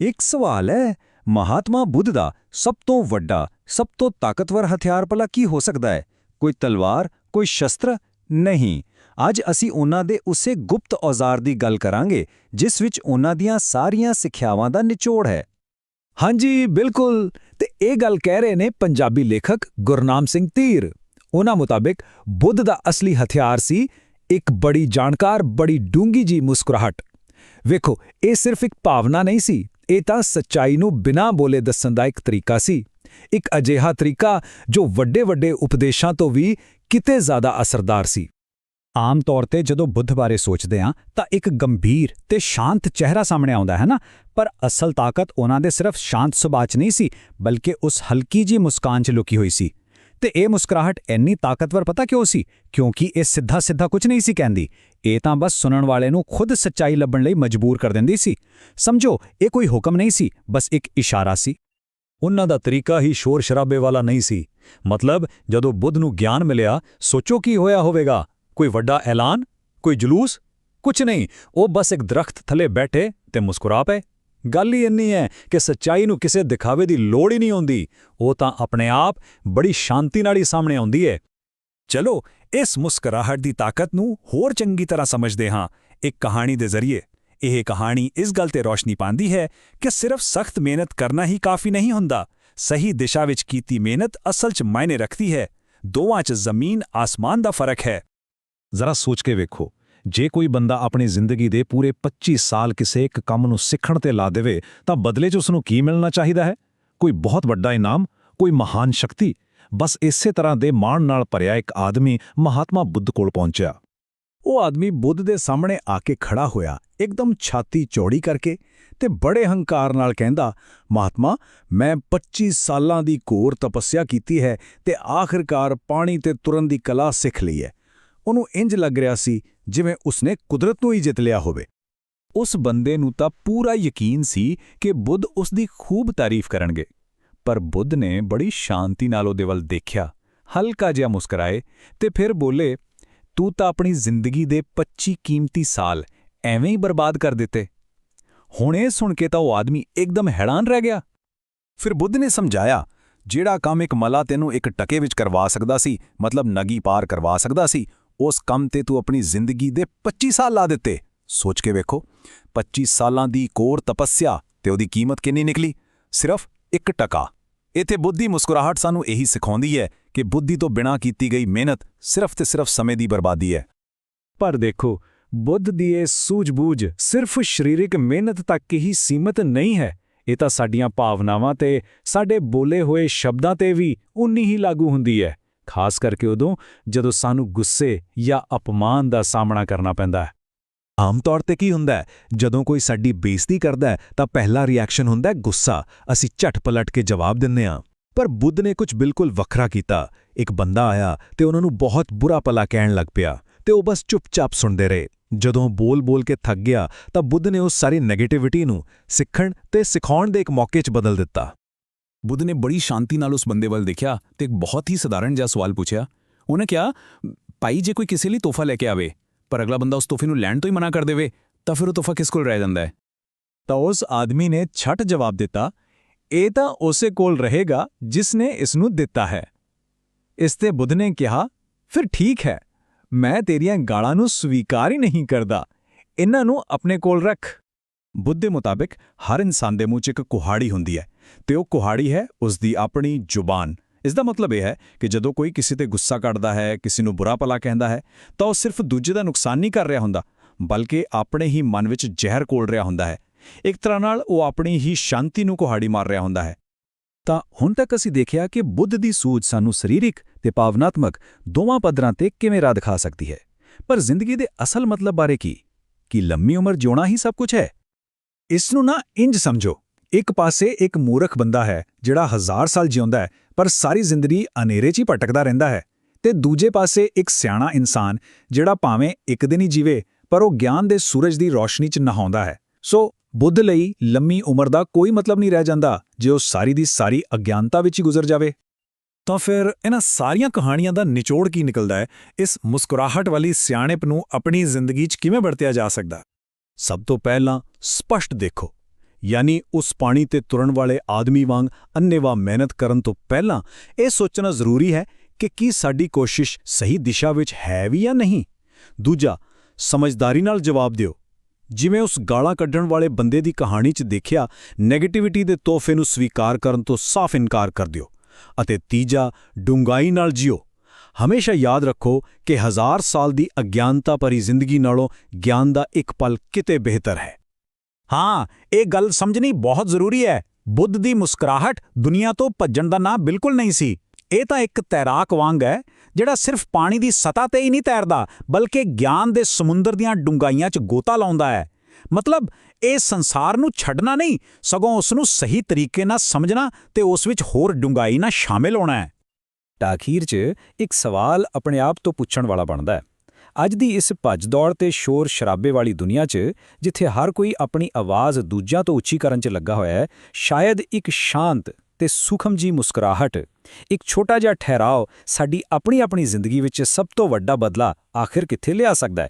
ਇੱਕ ਸਵਾਲ ਹੈ, ਮਹਾਤਮਾ ਬੁੱਧ ਦਾ ਸਭ ਤੋਂ ਵੱਡਾ, ਸਭ ਤੋਂ ਤਾਕਤਵਰ ਹਥਿਆਰ ਭਲਾ ਕੀ ਹੋ ਸਕਦਾ ਹੈ? ਕੋਈ ਤਲਵਾਰ, ਕੋਈ ਸ਼ਸਤਰ? ਨਹੀਂ। ਅੱਜ ਅਸੀਂ ਉਹਨਾਂ ਦੇ ਉਸੇ ਗੁਪਤ ਔਜ਼ਾਰ ਦੀ ਗੱਲ ਕਰਾਂਗੇ, ਜਿਸ ਵਿੱਚ ਉਹਨਾਂ ਦੀਆਂ ਸਾਰੀਆਂ ਸਿੱਖਿਆਵਾਂ ਦਾ ਨਿਚੋੜ ਹੈ। ਹਾਂਜੀ, ਬਿਲਕੁਲ। ਤੇ ਇਹ ਗੱਲ ਕਹਿ ਰਹੇ ਨੇ ਪੰਜਾਬੀ ਲੇਖਕ ਗੁਰਨਾਮ ਸਿੰਘ ਧੀਰ ਉਹਨਾਂ ਮੁਤਾਬਿਕ ਬੁੱਧ ਦਾ ਅਸਲੀ ਹਥਿਆਰ ਸੀ ਇੱਕ ਬੜੀ ਜਾਣਕਾਰ, ਬੜੀ ਡੂੰਗੀ ਜੀ ਮੁਸਕਰਾਹਟ। ਵੇਖੋ, ਇਹ ਸਿਰਫ ਇੱਕ ਭਾਵਨਾ ਨਹੀਂ ਸੀ। ਇਹ ਤਾਂ ਸੱਚਾਈ ਨੂੰ ਬਿਨਾਂ ਬੋਲੇ ਦੱਸਣ ਦਾ ਇੱਕ ਤਰੀਕਾ ਸੀ। ਇੱਕ ਅਜਿਹਾ ਤਰੀਕਾ ਜੋ ਵੱਡੇ ਵੱਡੇ ਉਪਦੇਸ਼ਾਂ ਤੋਂ ਵੀ ਕਿਤੇ ਜ਼ਿਆਦਾ ਅਸਰਦਾਰ ਸੀ। ਆਮ ਤੌਰ ਤੇ ਜਦੋਂ ਬੁੱਧ ਬਾਰੇ ਸੋਚਦੇ ਹਾਂ, ਤਾਂ ਇੱਕ ਗੰਭੀਰ ਤੇ ਸ਼ਾਂਤ ਚਿਹਰਾ ਸਾਹਮਣੇ ਆਉਂਦਾ ਹੈ ਨਾ। ਪਰ ਅਸਲ ਤਾਕਤ ਉਹਨਾਂ ਦੇ ਸਿਰਫ ਸ਼ਾਂਤ ਸੁਭਾਅ 'ਚ ਨਹੀਂ ਸੀ, ਬਲਕਿ ਉਸ ਹਲਕੀ ਜੀ ਮੁਸਕਾਨ 'ਚ ਲੁਕੀ ਹੋਈ ਸੀ। ਤੇ ਇਹ ਮੁਸਕਰਾਹਟ ਇੰਨੀ ਤਾਕਤਵਰ ਪਤਾ ਕਿਉਂ ਸੀ? ਕਿਉਂਕਿ ਇਹ ਸਿੱਧਾ ਸਿੱਧਾ ਕੁਝ ਨਹੀਂ ਸੀ ਕਹਿੰਦੀ। ਇਹ ਤਾਂ ਬਸ ਸੁਣਨ ਵਾਲੇ ਨੂੰ ਖੁਦ ਸੱਚਾਈ ਲੱਭਣ ਲਈ ਮਜਬੂਰ ਕਰ ਦਿੰਦੀ ਸੀ। ਸਮਝੋ, ਇਹ ਕੋਈ ਹੁਕਮ ਨਹੀਂ ਸੀ, ਬਸ ਇੱਕ ਇਸ਼ਾਰਾ ਸੀ। ਉਹਨਾਂ ਦਾ ਤਰੀਕਾ ਹੀ ਸ਼ੋਰ ਸ਼ਰਾਬੇ ਵਾਲਾ ਨਹੀਂ ਸੀ। ਮਤਲਬ, ਜਦੋਂ ਬੁੱਧ ਨੂੰ ਗਿਆਨ ਮਿਲਿਆ, ਸੋਚੋ ਕੀ ਹੋਇਆ ਹੋਵੇਗਾ? ਕੋਈ ਵੱਡਾ ਐਲਾਨ? ਕੋਈ ਜਲੂਸ? ਕੁਝ ਨਹੀਂ, ਉਹ ਬਸ ਇੱਕ ਦਰਖਤ ਥੱਲੇ ਬੈਠੇ ਤੇ ਮੁਸਕਰਾ ਪਏ। ਗੱਲ ਹੀ ਇੰਨੀ ਹੈ ਕਿ ਸੱਚਾਈ ਨੂੰ ਕਿਸੇ ਦਿਖਾਵੇ ਦੀ ਲੋੜ ਹੀ ਨਹੀਂ ਹੁੰਦੀ ਉਹ ਤਾਂ ਆਪਣੇ ਆਪ ਬੜੀ ਸ਼ਾਂਤੀ ਨਾਲ ਹੀ ਸਾਹਮਣੇ ਆਉਂਦੀ ਹੈ। ਚਲੋ, ਇਸ ਮੁਸਕਰਾਹਟ ਦੀ ਤਾਕਤ ਨੂੰ ਹੋਰ ਚੰਗੀ ਤਰ੍ਹਾਂ ਸਮਝਦੇ ਹਾਂ, ਇੱਕ ਕਹਾਣੀ ਦੇ ਜ਼ਰੀਏ। ਇਹ ਕਹਾਣੀ ਇਸ ਗੱਲ ਤੇ ਰੋਸ਼ਨੀ ਪਾਉਂਦੀ ਹੈ ਕਿ ਸਿਰਫ ਸਖਤ ਮਿਹਨਤ ਕਰਨਾ ਹੀ ਕਾਫੀ ਨਹੀਂ ਹੁੰਦਾ। ਸਹੀ ਦਿਸ਼ਾ ਵਿੱਚ ਕੀਤੀ ਮਿਹਨਤ ਅਸਲ 'ਚ ਮਾਇਨੇ ਰੱਖਦੀ ਹੈ। ਦੋਵਾਂ 'ਚ ਜ਼ਮੀਨ ਆਸਮਾਨ ਦਾ ਫ਼ਰਕ ਹੈ। ਜ਼ਰਾ ਸੋਚ ਕੇ ਵੇਖੋ ਜੇ ਕੋਈ ਬੰਦਾ ਆਪਣੀ ਜ਼ਿੰਦਗੀ ਦੇ ਪੂਰੇ 25 ਸਾਲ ਕਿਸੇ ਇੱਕ ਕੰਮ ਨੂੰ ਸਿੱਖਣ ਤੇ ਲਾ ਦੇਵੇ, ਤਾਂ ਬਦਲੇ 'ਚ ਉਸ ਨੂੰ ਕੀ ਮਿਲਣਾ ਚਾਹੀਦਾ ਹੈ? ਕੋਈ ਬਹੁਤ ਵੱਡਾ ਇਨਾਮ, ਕੋਈ ਮਹਾਨ ਸ਼ਕਤੀ? ਬਸ ਇਸੇ ਤਰ੍ਹਾਂ ਦੇ ਮਾਣ ਨਾਲ ਭਰਿਆ ਇੱਕ ਆਦਮੀ ਮਹਾਤਮਾ ਬੁੱਧ ਕੋਲ ਪਹੁੰਚਿਆ। ਉਹ ਆਦਮੀ ਬੁੱਧ ਦੇ ਸਾਹਮਣੇ ਆ ਕੇ ਖੜਾ ਹੋਇਆ, ਇੱਕਦਮ ਛਾਤੀ ਚੌੜੀ ਕਰਕੇ ਤੇ ਬੜੇ ਹੰਕਾਰ ਨਾਲ ਕਹਿੰਦਾ, ਮਹਾਤਮਾ, ਮੈਂ 25 ਸਾਲਾਂ ਦੀ ਘੋਰ ਤਪੱਸਿਆ ਕੀਤੀ ਹੈ ਤੇ ਆਖਿਰਕਾਰ ਪਾਣੀ ਤੇ ਤੁਰਨ ਦੀ ਕਲਾ ਸਿੱਖ ਲਈ ਹੈ। ਉਹਨੂੰ ਇੰਜ ਲੱਗ ਰਿਹਾ ਸੀ ਜਿਵੇਂ ਉਸਨੇ ਕੁਦਰਤ ਨੂੰ ਹੀ ਜਿੱਤ ਲਿਆ ਹੋਵੇ। ਉਸ ਬੰਦੇ ਨੂੰ ਤਾਂ ਪੂਰਾ ਯਕੀਨ ਸੀ ਕਿ ਬੁੱਧ ਉਸ ਦੀ ਖੂਬ ਤਾਰੀਫ ਕਰਨਗੇ। ਪਰ ਬੁੱਧ ਨੇ ਬੜੀ ਸ਼ਾਂਤੀ ਨਾਲ ਉਹਦੇ ਵੱਲ ਦੇਖਿਆ, ਹਲਕਾ ਜਿਹਾ ਮੁਸਕਰਾਏ ਤੇ ਫਿਰ ਬੋਲੇ, ਤੂੰ ਤਾਂ ਆਪਣੀ ਜ਼ਿੰਦਗੀ ਦੇ 25 ਕੀਮਤੀ ਸਾਲ ਐਵੇਂ ਹੀ ਬਰਬਾਦ ਕਰ ਦਿੱਤੇ। ਹੁਣ ਇਹ ਸੁਣ ਕੇ ਤਾਂ ਉਹ ਆਦਮੀ ਇੱਕਦਮ ਹੈਰਾਨ ਰਹਿ ਗਿਆ। ਫਿਰ ਬੁੱਧ ਨੇ ਸਮਝਾਇਆ, ਜਿਹੜਾ ਕੰਮ ਇੱਕ ਮਲਾ ਤੈਨੂੰ ਇੱਕ ਟਕੇ ਵਿੱਚ ਕਰਵਾ ਸਕਦਾ ਸੀ, ਮਤਲਬ ਨਗੀ ਪਾਰ ਕਰਵਾ ਸਕਦਾ ਸੀ ਉਸ ਕੰਮ ਤੇ ਤੂੰ ਆਪਣੀ ਜ਼ਿੰਦਗੀ ਦੇ 25 ਸਾਲ ਲਾ ਦਿੱਤੇ। ਸੋਚ ਕੇ ਵੇਖੋ 25 ਸਾਲਾਂ ਦੀ ਕੋਰ ਤਪੱਸਿਆ ਤੇ ਉਹਦੀ ਕੀਮਤ ਕਿੰਨੀ ਨਿਕਲੀ? ਸਿਰਫ ਇੱਕ ਟਕਾ। ਇੱਥੇ ਬੁੱਧੀ ਮੁਸਕਰਾਹਟ ਸਾਨੂੰ ਇਹੀ ਸਿਖਾਉਂਦੀ ਹੈ ਕਿ ਬੁੱਧੀ ਤੋਂ ਬਿਨਾਂ ਕੀਤੀ ਗਈ ਮਿਹਨਤ ਸਿਰਫ ਤੇ ਸਿਰਫ ਸਮੇਂ ਦੀ ਬਰਬਾਦੀ ਹੈ। ਪਰ ਦੇਖੋ, ਬੁੱਧ ਦੀ ਇਹ ਸੂਝ-ਬੂਝ ਸਿਰਫ ਸਰੀਰਕ ਮਿਹਨਤ ਤੱਕ ਹੀ ਸੀਮਤ ਨਹੀਂ ਹੈ। ਇਹ ਤਾਂ ਸਾਡੀਆਂ ਭਾਵਨਾਵਾਂ ਤੇ ਸਾਡੇ ਬੋਲੇ ਹੋਏ ਸ਼ਬਦਾਂ ਤੇ ਵੀ ਉਨੀ ਹੀ ਲਾਗੂ ਹੁੰਦੀ ਹੈ। ਖਾਸ ਕਰਕੇ ਉਦੋਂ ਜਦੋਂ ਸਾਨੂੰ ਗੁੱਸੇ ਜਾਂ ਅਪਮਾਨ ਦਾ ਸਾਹਮਣਾ ਕਰਨਾ ਪੈਂਦਾ ਹੈ। ਆਮ ਤੌਰ ਤੇ ਕੀ ਹੁੰਦਾ ਹੈ? ਜਦੋਂ ਕੋਈ ਸਾਡੀ ਬੇਇੱਜ਼ਤੀ ਕਰਦਾ ਹੈ ਤਾਂ ਪਹਿਲਾ ਰਿਐਕਸ਼ਨ ਹੁੰਦਾ ਹੈ ਗੁੱਸਾ। ਅਸੀਂ ਝਟ ਪਲਟ ਕੇ ਜਵਾਬ ਦਿੰਨੇ ਆ ਪਰ ਬੁੱਧ ਨੇ ਕੁਝ ਬਿਲਕੁਲ ਵੱਖਰਾ ਕੀਤਾ। ਇੱਕ ਬੰਦਾ ਆਇਆ ਤੇ ਉਹਨਾਂ ਨੂੰ ਬਹੁਤ ਬੁਰਾ ਭਲਾ ਕਹਿਣ ਲੱਗ ਪਿਆ ਤੇ ਉਹ ਬਸ ਚੁੱਪਚਾਪ ਸੁਣਦੇ ਰਹੇ। ਜਦੋਂ ਬੋਲ-ਬੋਲ ਕੇ ਥੱਕ ਗਿਆ ਤਾਂ ਬੁੱਧ ਨੇ ਉਸ ਸਾਰੀ ਨੈਗੇਟਿਵਿਟੀ ਨੂੰ ਸਿੱਖਣ ਤੇ ਸਿਖਾਉਣ ਦੇ ਇੱਕ ਮੌਕੇ 'ਚ ਬਦਲ ਦਿੱਤਾ। ਬੁੱਧ ਨੇ ਬੜੀ ਸ਼ਾਂਤੀ ਨਾਲ ਉਸ ਬੰਦੇ ਵੱਲ ਦੇਖਿਆ ਤੇ ਇੱਕ ਬਹੁਤ ਹੀ ਸਧਾਰਨ ਜਿਹਾ ਸਵਾਲ ਪੁੱਛਿਆ। ਉਹਨੇ ਕਿਹਾ, ਭਾਈ, ਜੇ ਕੋਈ ਕਿਸੇ ਲਈ ਤੋਹਫਾ ਲੈ ਕੇ ਆਵੇ, ਪਰ ਅਗਲਾ ਬੰਦਾ ਉਸ ਤੋਹਫੇ ਨੂੰ ਲੈਣ ਤੋਂ ਹੀ ਮਨਾ ਕਰ ਦੇਵੇ, ਤਾਂ ਫਿਰ ਉਹ ਤੋਹਫਾ ਕਿਸ ਕੋਲ ਰਹਿ ਜਾਂਦਾ ਹੈ? ਤਾਂ ਉਸ ਆਦਮੀ ਨੇ ਛੱਟ ਜਵਾਬ ਦਿੱਤਾ, ਇਹ ਤਾਂ ਉਸੇ ਕੋਲ ਰਹੇਗਾ ਜਿਸ ਨੇ ਇਸ ਨੂੰ ਦਿੱਤਾ ਹੈ। ਇਸ ਤੇ ਬੁੱਧ ਨੇ ਕਿਹਾ, ਫਿਰ ਠੀਕ ਹੈ, ਮੈਂ ਤੇਰੀਆਂ ਗਾਲਾਂ ਨੂੰ ਸਵੀਕਾਰ ਹੀ ਨਹੀਂ ਕਰਦਾ, ਇਹਨਾਂ ਨੂੰ ਆਪਣੇ ਕੋਲ ਰੱਖ। ਬੁੱਧ ਦੇ ਮੁਤਾਬਿਕ ਹਰ ਇਨਸਾਨ ਦੇ ਮੂੰਹ 'ਚ ਇੱਕ ਕੁਹਾੜੀ ਹੁੰਦੀ ਹੈ। ਤੇ ਉਹ ਕੁਹਾੜੀ ਹੈ ਉਸ ਦੀ ਆਪਣੀ ਜ਼ੁਬਾਨ। ਇਸ ਦਾ ਮਤਲਬ ਇਹ ਹੈ ਕਿ ਜਦੋਂ ਕੋਈ ਕਿਸੇ ਤੇ ਗੁੱਸਾ ਕੱਢਦਾ ਹੈ, ਕਿਸੇ ਨੂੰ ਬੁਰਾ ਭਲਾ ਕਹਿੰਦਾ ਹੈ, ਤਾਂ ਉਹ ਸਿਰਫ ਦੂਜੇ ਦਾ ਨੁਕਸਾਨ ਨਹੀਂ ਕਰ ਰਿਹਾ ਹੁੰਦਾ, ਬਲਕਿ ਆਪਣੇ ਹੀ ਮਨ ਵਿੱਚ ਜ਼ਹਿਰ ਕੋਲ ਰਿਹਾ ਹੁੰਦਾ ਹੈ। ਇੱਕ ਤਰ੍ਹਾਂ ਨਾਲ ਉਹ ਆਪਣੀ ਹੀ ਸ਼ਾਂਤੀ ਨੂੰ ਕੁਹਾੜੀ ਮਾਰ ਰਿਹਾ ਹੁੰਦਾ ਹੈ। ਤਾਂ ਹੁਣ ਤੱਕ ਅਸੀਂ ਦੇਖਿਆ ਕਿ ਬੁੱਧ ਦੀ ਸੂਝ ਸਾਨੂੰ ਸਰੀਰਿਕ ਤੇ ਭਾਵਨਾਤਮਕ ਦੋਵਾਂ ਪੱਧਰਾਂ ਤੇ ਕਿਵੇਂ ਰਾਹ ਦਿਖਾ ਸਕਦੀ ਹੈ। ਪਰ ਜ਼ਿੰਦਗੀ ਦੇ ਅਸਲ ਮਤਲਬ ਬਾਰੇ ਕੀ? ਕਿ ਲੰਮੀ ਉਮਰ ਜਿਉਣਾ ਹੀ ਸਭ ਕੁਝ ਹੈ? ਇਸ ਨੂੰ ਨਾ ਇੰਜ ਸਮਝੋ। ਇੱਕ ਪਾਸੇ ਇੱਕ ਮੂਰਖ ਬੰਦਾ ਹੈ ਜਿਹੜਾ ਹਜ਼ਾਰ ਸਾਲ ਜਿਉਂਦਾ ਹੈ, ਪਰ ਸਾਰੀ ਜ਼ਿੰਦਗੀ ਹਨੇਰੇ 'ਚ ਹੀ ਭਟਕਦਾ ਰਹਿੰਦਾ ਹੈ। ਤੇ ਦੂਜੇ ਪਾਸੇ ਇੱਕ ਸਿਆਣਾ ਇਨਸਾਨ ਜਿਹੜਾ ਭਾਵੇਂ ਇੱਕ ਦਿਨ ਹੀ ਜੀਵੇ, ਪਰ ਉਹ ਗਿਆਨ ਦੇ ਸੂਰਜ ਦੀ ਰੋਸ਼ਨੀ 'ਚ ਨਹਾਉਂਦਾ ਹੈ। ਸੋ ਬੁੱਧ ਲਈ ਲੰਮੀ ਉਮਰ ਦਾ ਕੋਈ ਮਤਲਬ ਨਹੀਂ ਰਹਿ ਜਾਂਦਾ, ਜੇ ਉਹ ਸਾਰੀ ਦੀ ਸਾਰੀ ਅਗਿਆਨਤਾ ਵਿੱਚ ਹੀ ਗੁਜ਼ਰ ਜਾਵੇ। ਤਾਂ ਫਿਰ ਇਹਨਾਂ ਸਾਰੀਆਂ ਕਹਾਣੀਆਂ ਦਾ ਨਿਚੋੜ ਕੀ ਨਿਕਲਦਾ ਹੈ? ਇਸ ਮੁਸਕਰਾਹਟ ਵਾਲੀ ਸਿਆਣਪ ਨੂੰ ਆਪਣੀ ਜ਼ਿੰਦਗੀ 'ਚ ਕਿਵੇਂ ਵਰਤਿਆ ਜਾ ਸਕਦਾ? ਸਭ ਤੋਂ ਪਹਿਲਾਂ ਸਪਸ਼ਟ ਦੇਖੋ। ਯਾਨੀ ਉਸ ਪਾਣੀ ਤੇ ਤੁਰਨ ਵਾਲੇ ਆਦਮੀ ਵਾਂਗ ਅੰਨੇਵਾ ਮਿਹਨਤ ਕਰਨ ਤੋਂ ਪਹਿਲਾਂ ਇਹ ਸੋਚਣਾ ਜ਼ਰੂਰੀ ਹੈ ਕਿ ਕੀ ਸਾਡੀ ਕੋਸ਼ਿਸ਼ ਸਹੀ ਦਿਸ਼ਾ ਵਿੱਚ ਹੈ ਵੀ ਜਾਂ ਨਹੀਂ? ਦੂਜਾ, ਸਮਝਦਾਰੀ ਨਾਲ ਜਵਾਬ ਦਿਓ। ਜਿਵੇਂ ਉਸ ਗਾਲਾਂ ਕੱਢਣ ਵਾਲੇ ਬੰਦੇ ਦੀ ਕਹਾਣੀ 'ਚ ਦੇਖਿਆ 네ਗੇਟਿਵਿਟੀ ਦੇ ਤੋਹਫੇ ਨੂੰ ਸਵੀਕਾਰ ਕਰਨ ਤੋਂ ਸਾਫ਼ ਇਨਕਾਰ ਕਰ ਦਿਓ। ਅਤੇ ਤੀਜਾ, ਡੂੰਘਾਈ ਨਾਲ ਜਿਓ। ਹਮੇਸ਼ਾ ਯਾਦ ਰੱਖੋ ਕਿ ਹਜ਼ਾਰ ਸਾਲ ਦੀ ਅਗਿਆਨਤਾ ਭਰੀ ਜ਼ਿੰਦਗੀ ਨਾਲੋਂ ਗਿਆਨ ਦਾ ਇੱਕ ਪਲ ਕਿਤੇ ਬਿਹਤਰ ਹੈ। ਹਾਂ, ਇਹ ਗੱਲ ਸਮਝਣੀ ਬਹੁਤ ਜ਼ਰੂਰੀ ਹੈ। ਬੁੱਧ ਦੀ ਮੁਸਕਰਾਹਟ ਦੁਨੀਆ ਤੋਂ ਭੱਜਣ ਦਾ ਨਾਂ ਬਿਲਕੁਲ ਨਹੀਂ ਸੀ। ਇਹ ਤਾਂ ਇੱਕ ਤੈਰਾਕ ਵਾਂਗ ਹੈ, ਜਿਹੜਾ ਸਿਰਫ ਪਾਣੀ ਦੀ ਸਤ੍ਹਾ ਤੇ ਹੀ ਨਹੀਂ ਤੈਰਦਾ, ਬਲਕਿ ਗਿਆਨ ਦੇ ਸਮੁੰਦਰ ਦੀਆਂ ਡੂੰਘਾਈਆਂ 'ਚ ਗੋਤਾ ਲਾਉਂਦਾ ਹੈ। ਮਤਲਬ, ਇਹ ਸੰਸਾਰ ਨੂੰ ਛੱਡਣਾ ਨਹੀਂ, ਸਗੋਂ ਉਸ ਨੂੰ ਸਹੀ ਤਰੀਕੇ ਨਾਲ ਸਮਝਣਾ ਤੇ ਉਸ ਵਿੱਚ ਹੋਰ ਡੂੰਘਾਈ ਨਾਲ ਸ਼ਾਮਿਲ ਹੋਣਾ ਹੈ। ਟਾਖੀਰ 'ਚ ਇੱਕ ਸਵਾਲ ਆਪਣੇ ਆਪ ਤੋਂ ਪੁੱਛਣ ਵਾਲਾ ਬਣਦਾ ਹੈ। ਅੱਜ ਦੀ ਇਸ ਭੱਜ-ਦੌੜ ਤੇ ਸ਼ੋਰ ਸ਼ਰਾਬੇ ਵਾਲੀ ਦੁਨੀਆ 'ਚ, ਜਿੱਥੇ ਹਰ ਕੋਈ ਆਪਣੀ ਆਵਾਜ਼ ਦੂਜਿਆਂ ਤੋਂ ਉੱਚੀ ਕਰਨ 'ਚ ਲੱਗਾ ਹੋਇਆ ਹੈ, ਸ਼ਾਇਦ ਇੱਕ ਸ਼ਾਂਤ ਤੇ ਸੁਖਮ ਜੀ ਮੁਸਕਰਾਹਟ, ਇੱਕ ਛੋਟਾ ਜਿਹਾ ਠਹਿਰਾਓ ਸਾਡੀ ਆਪਣੀ ਆਪਣੀ ਜ਼ਿੰਦਗੀ ਵਿੱਚ ਸਭ ਤੋਂ ਵੱਡਾ ਬਦਲਾ ਆਖਿਰ ਕਿੱਥੇ ਲਿਆ ਸਕਦਾ ਹੈ?